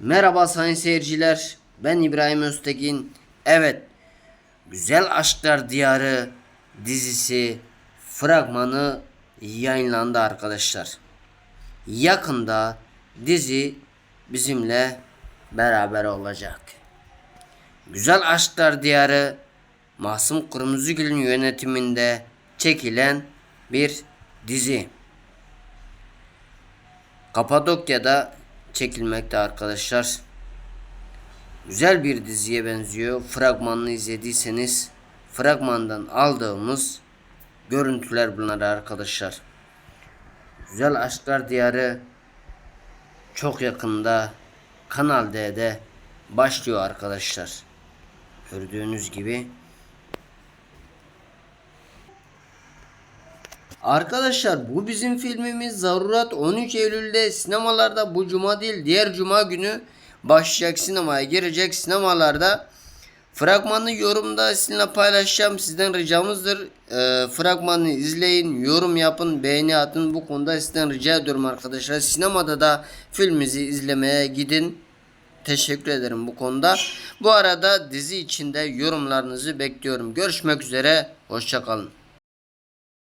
Merhaba sayın seyirciler. Ben İbrahim Öztekin. Evet. Güzel Aşklar Diyarı dizisi fragmanı yayınlandı arkadaşlar. Yakında dizi bizimle beraber olacak. Güzel Aşklar Diyarı Masum Kırmızıgül'ün yönetiminde çekilen bir dizi. Kapadokya'da çekilmekte arkadaşlar. Güzel bir diziye benziyor. Fragmanını izlediyseniz fragmandan aldığımız görüntüler bunlar arkadaşlar. Güzel Aşklar Diyarı çok yakında Kanal D'de başlıyor arkadaşlar. Gördüğünüz gibi Arkadaşlar bu bizim filmimiz Zarurat 13 Eylül'de sinemalarda bu cuma değil diğer cuma günü başlayacak sinemaya girecek sinemalarda. Fragmanı yorumda sizinle paylaşacağım. Sizden ricamızdır. Ee, fragmanı izleyin, yorum yapın, beğeni atın. Bu konuda sizden rica ediyorum arkadaşlar. Sinemada da filmimizi izlemeye gidin. Teşekkür ederim bu konuda. Bu arada dizi içinde yorumlarınızı bekliyorum. Görüşmek üzere. Hoşçakalın.